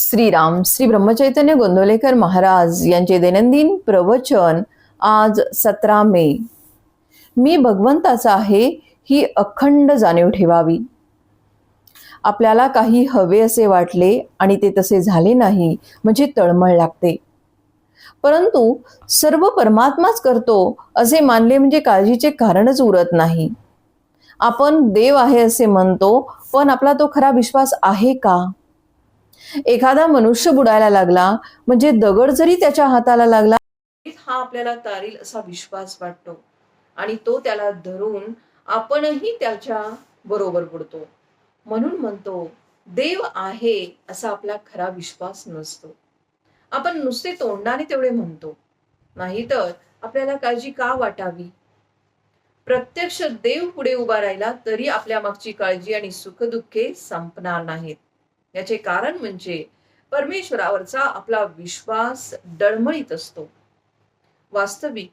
श्रीराम श्री ब्रह्मचैतन्य गोंदवलेकर महाराज यांचे दैनंदिन प्रवचन आज सतरा मे. मी भगवंताचा आहे ही अखंड जाणीव ठेवावी. आपल्याला काही हवे असे वाटले आणि ते तसे झाले नाही म्हणजे तळमळ लागते. परंतु सर्व परमात्माच करतो असे मानले म्हणजे काळजीचे कारणच उरत नाही. आपण देव आहे असे म्हणतो पण आपला तो खरा विश्वास आहे का? एखादा मनुष्य बुडायला लागला म्हणजे दगड जरी त्याच्या हाताला लागला हा आपल्याला तारील असा विश्वास वाटतो. आणि तो त्याला धरून आपणही त्याच्या बरोबर बुडतो. म्हणून म्हणतो देव आहे असा आपला खरा विश्वास नसतो. आपण नुसते तोंडाने तेवढे म्हणतो. नाहीतर आपल्याला काळजी का वाटावी? प्रत्यक्ष देव पुढे उभा राहिला तरी आपल्या मागची काळजी आणि सुखदुःखे संपणार नाहीत. याचे कारण म्हणजे परमेश्वरावरचा आपला विश्वास डळमळीत असतो. वास्तविक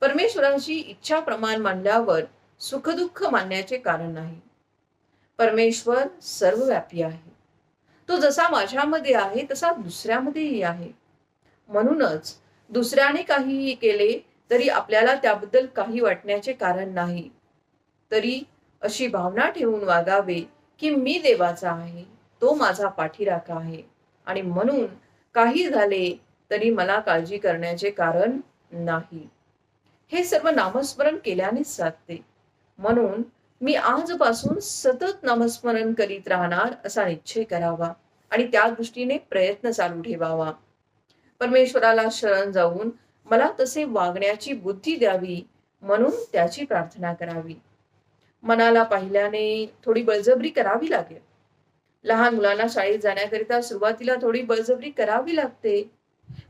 परमेश्वराची इच्छा प्रमाण मांडल्यावर सुखदुःख मानण्याचे कारण नाही. परमेश्वर सर्वव्यापी आहे. तो जसा माझ्यामध्ये आहे तसा दुसऱ्यामध्येही आहे. म्हणूनच दुसऱ्याने काहीही केले तरी आपल्याला त्याबद्दल काही वाटण्याचे कारण नाही. तरी अशी भावना ठेवून वागावे की मी देवाचा आहे. तो माझा पाठीराखा आहे. आणि म्हणून काही झाले तरी मला काळजी करण्याचे कारण नाही. हे सर्व नामस्मरण केल्यानेच साधते. म्हणून मी आजपासून सतत नामस्मरण करीत राहणार असा निश्चय करावा आणि त्या दृष्टीने प्रयत्न चालू ठेवावा. परमेश्वराला शरण जाऊन मला तसे वागण्याची बुद्धी द्यावी म्हणून त्याची प्रार्थना करावी. मनाला पाहिल्याने थोडी बळजबरी करावी लागेल. लहान मुलांना शाळेत जाण्याकरिता सुरुवातीला थोडी बळजबरी करावी लागते.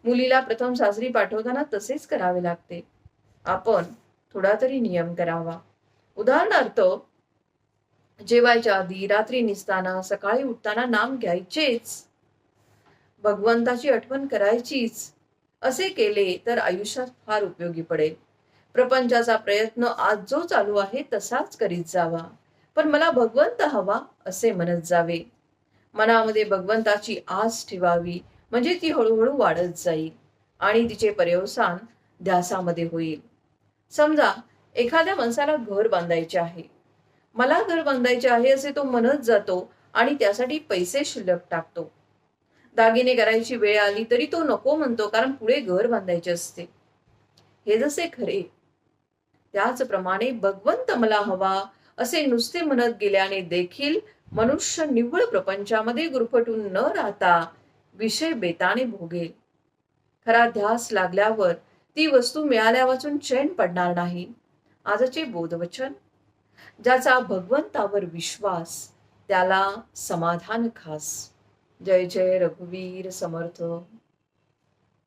मुलीला प्रथम सासरी पाठवताना तसेच करावे लागते. आपण थोडा तरी नियम करावा. उदाहरणार्थ जेवायच्या आधी रात्री निसताना सकाळी उठताना नाम घ्यायचेच. भगवंताची आठवण करायचीच. असे केले तर आयुष्यात फार उपयोगी पडेल. प्रपंचाचा प्रयत्न आज जो चालू आहे तसाच करीत जावा. पण मला भगवंत हवा असे म्हणत जावे. मनामध्ये भगवंताची आस ठेवावी म्हणजे ती हळूहळू वाढत जाईल आणि तिचे पर्यवसान ध्यासामध्ये होईल. समजा एखाद्या माणसाला घर बांधायचे आहे. मला घर बांधायचे आहे असे तो म्हणत जातो आणि त्यासाठी पैसे शिल्लक टाकतो. दागिने करायची वेळ आली तरी तो नको म्हणतो कारण पुढे घर बांधायचे असते. हे जसे खरे. त्याचप्रमाणे भगवंत मला हवा असे नुसते म्हणत गेल्याने देखील मनुष्य निव्वळ प्रपंचामध्ये गुरफटून न राहता विषय बेताने भोगेल. खरा ध्यास लागल्यावर ती वस्तू मिळाल्या वाचून चैन पडणार नाही. आजचे बोधवचन. ज्याचा भगवंतावर विश्वास त्याला समाधान खास. जय जय रघुवीर समर्थ.